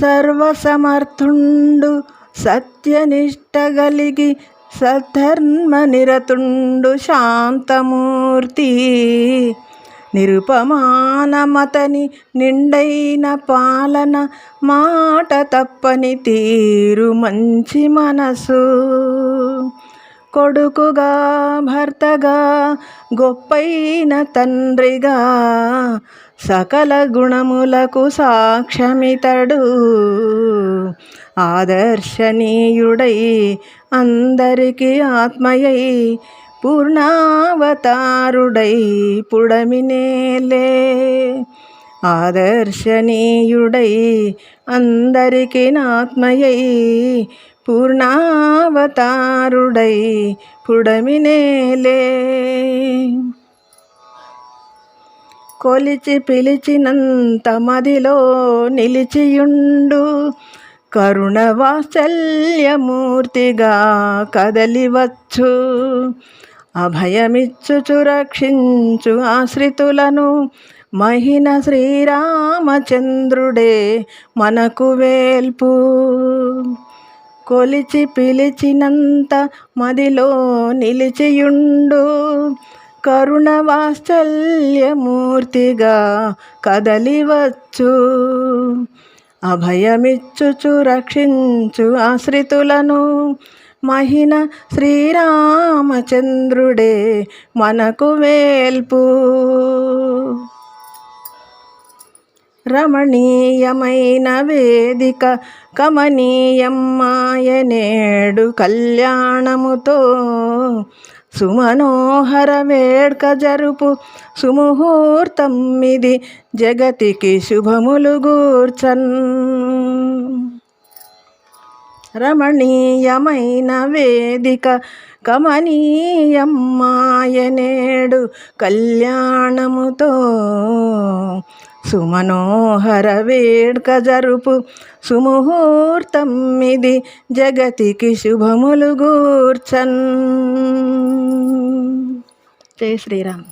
సర్వసమర్థుండు సత్యనిష్ట గలిగి సద్ధర్మ నిరతుండు శాంతమూర్తి. నిరుపమానమతని నిండైన పాలన మాట తప్పని తీరు మంచి మనసు. కొడుకుగా భర్తగా గొప్పైన తండ్రిగా సకల గుణములకు సాక్ష్యమితడు. ఆదర్శనీయుడై అందరికీ ఆత్మయై పూర్ణావతారుడై పుడమినేలే ఆదర్శనీయుడై అందరికీ ఆత్మయై పూర్ణావతారుడై పుడమినేలే కొలిచి పిలిచినంత మదిలో నిలిచియుండు కరుణ వాత్సల్యమూర్తిగా కదలివచ్చు. అభయమిచ్చుచు రక్షించు ఆశ్రితులను మహిన శ్రీరామచంద్రుడే మనకు వేల్పు. కొలిచి పిలిచినంత మదిలో నిలిచియుండు. కరుణ వాత్సల్యమూర్తిగా కదలివచ్చు. అభయమిచ్చుచు రక్షించు ఆశ్రితులను. మహిన శ్రీరామచంద్రుడే మనకు వేల్పు. రమణీయమైన వేదిక కమనీయమ్మాయనేడు కళ్యాణముతో. సుమనోహర వేడ్క జరుపు సుముహూర్తం ఇది జగతికి శుభములు గూర్చన్. రమణీయమైన వేదిక కమనీయమ్మాయనేడు కళ్యాణముతో. సుమనోహర వేడ్క జరుపు సుముహూర్తం ఇది జగతికి శుభములు గూర్చన్. జై శ్రీరామ్.